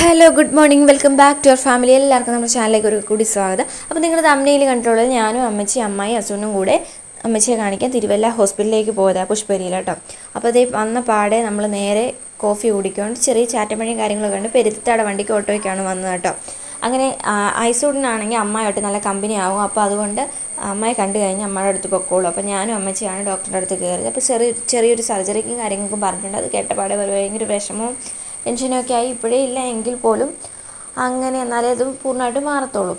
Hello good morning welcome back to our family എല്ലാവർക്കും നമ്മുടെ ചാനലിലേക്ക് ഒരു കൂടി സ്വാഗതം. അപ്പോൾ നിങ്ങൾ തമ്മിൽ കണ്ടിട്ടുള്ളത് ഞാനും അമ്മച്ചി അമ്മായി അസുനും കൂടെ അമ്മച്ചിയെ കാണിക്കാൻ തിരുവല്ല ഹോസ്പിറ്റലിലേക്ക് പോയതാണ് പുഷ്പരിയിൽ കേട്ടോ. അപ്പോൾ അതേ വന്ന പാടെ നമ്മൾ നേരെ കോഫി കുടിക്കൊണ്ട് ചെറിയ ചാറ്റമഴയും കാര്യങ്ങളൊക്കെ ഉണ്ട് പെരുത്താടെ വണ്ടിക്ക് ഓട്ടോയ്ക്കാണ് വന്നത് കേട്ടോ. അങ്ങനെ ഐസൂഡിനാണെങ്കിൽ അമ്മയായിട്ട് നല്ല കമ്പനി ആവും. അപ്പോൾ അതുകൊണ്ട് അമ്മയെ കണ്ടു കഴിഞ്ഞ് അമ്മയുടെ അടുത്ത് പൊക്കോളൂ. അപ്പോൾ ഞാനും അമ്മച്ചിയാണ് ഡോക്ടറുടെ അടുത്ത് കയറിയത് അപ്പോൾ ചെറിയ ചെറിയൊരു സർജറിക്കും കാര്യങ്ങൾക്കും പറഞ്ഞിട്ടുണ്ട്. അത് കേട്ടപാടെ ഭയങ്കര വിഷമവും ടെൻഷനൊക്കെ ആയി. ഇപ്പോഴേ ഇല്ല. എങ്കിൽ പോലും അങ്ങനെ എന്നാലേ അത് പൂർണമായിട്ട് മാറത്തുള്ളൂ.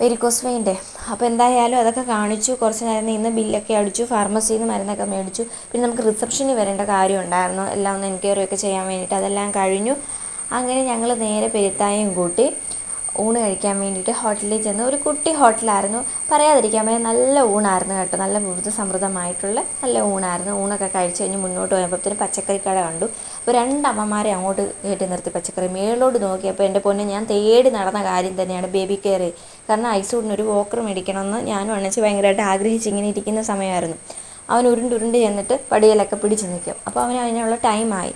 വെരിക്കോസ് വെയിന്റെ അപ്പോൾ എന്തായാലും അതൊക്കെ കാണിച്ചു. കുറച്ച് നേരം നിന്ന് ബില്ലൊക്കെ അടിച്ചു. ഫാർമസിയിൽ നിന്ന് മരുന്നൊക്കെ മേടിച്ചു. പിന്നെ നമുക്ക് റിസപ്ഷനിൽ വരേണ്ട കാര്യം ഉണ്ടായിരുന്നു. എല്ലാം ഒന്ന് എൻക്വയറി ഒക്കെ ചെയ്യാൻ വേണ്ടിയിട്ട് അതെല്ലാം കഴിഞ്ഞു. അങ്ങനെ ഞങ്ങൾ നേരെ പെരുത്തായും കൂട്ടി ഊണ് കഴിക്കാൻ വേണ്ടിയിട്ട് ഹോട്ടലിൽ ചെന്ന് ഒരു കുട്ടി ഹോട്ടലായിരുന്നു. പറയാതിരിക്കാൻ വേണ്ടി നല്ല ഊണായിരുന്നു കേട്ടോ. നല്ല വൃദ്ധ സമൃദ്ധമായിട്ടുള്ള നല്ല ഊണായിരുന്നു. ഊണൊക്കെ കഴിച്ച് കഴിഞ്ഞ് മുന്നോട്ട് പോയപ്പോഴത്തേനും പച്ചക്കറി കട കണ്ടു. അപ്പോൾ രണ്ടമ്മമാരെ അങ്ങോട്ട് കയറ്റി നിർത്തി പച്ചക്കറി മേളോട്ട് നോക്കിയപ്പോൾ എന്റെ പൊന്നെ ഞാൻ തേടി നടന്ന കാര്യം തന്നെയാണ് ബേബി കെയർ. കാരണം ഐസൂടിന് ഒരു വോക്കർ മേടിക്കണമെന്ന് ഞാനും അണച്ച് ഭയങ്കരമായിട്ട് ആഗ്രഹിച്ച് ഇങ്ങനെ ഇരിക്കുന്ന സമയമായിരുന്നു. അവൻ ഉരുണ്ടുരുണ്ട് ചെന്നിട്ട് പടിയിലൊക്കെ പിടിച്ച് നിൽക്കും. അപ്പോൾ അവന് അതിനുള്ള ടൈമായി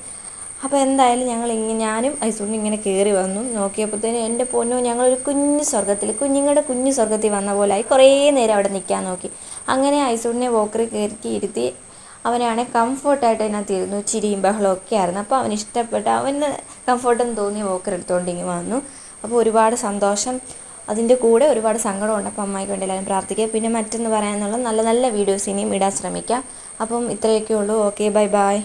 അപ്പോൾ എന്തായാലും ഞങ്ങൾ ഇങ്ങനെ ഞാനും ഐസൂണിനും ഇങ്ങനെ കയറി വന്നു. നോക്കിയപ്പോഴത്തേനും എന്റെ പൊന്നോ ഞങ്ങളൊരു കുഞ്ഞു സ്വർഗത്തിൽ കുഞ്ഞുങ്ങളുടെ കുഞ്ഞു സ്വർഗത്തിൽ വന്ന പോലെ ആയി. കുറേ നേരം അവിടെ നിൽക്കാൻ നോക്കി. അങ്ങനെ ഐസൂണിനെ വോക്കറി കയറ്റി ഇരുത്തി അവനാണെ കംഫർട്ടായിട്ട് അതിനകത്ത് ഇരുന്നു. ചിരിയും ബഹളവും ഒക്കെ ആയിരുന്നു. അപ്പോൾ അവന് ഇഷ്ടപ്പെട്ട അവന് കംഫർട്ടെന്ന് തോന്നി വോക്കർ എടുത്തുകൊണ്ട് ഇങ്ങനെ വന്നു. അപ്പോൾ ഒരുപാട് സന്തോഷം. അതിന്റെ കൂടെ ഒരുപാട് സങ്കടമുണ്ട് അപ്പോൾ അമ്മായിക്ക് വേണ്ടി എല്ലാവരും പ്രാർത്ഥിക്കുക. പിന്നെ മറ്റൊന്ന് പറയാനുള്ള നല്ല നല്ല വീഡിയോസ് ഇനിയും ഇടാൻ ശ്രമിക്കാം. അപ്പം ഇത്രയൊക്കെ ഉള്ളൂ. Okay bye bye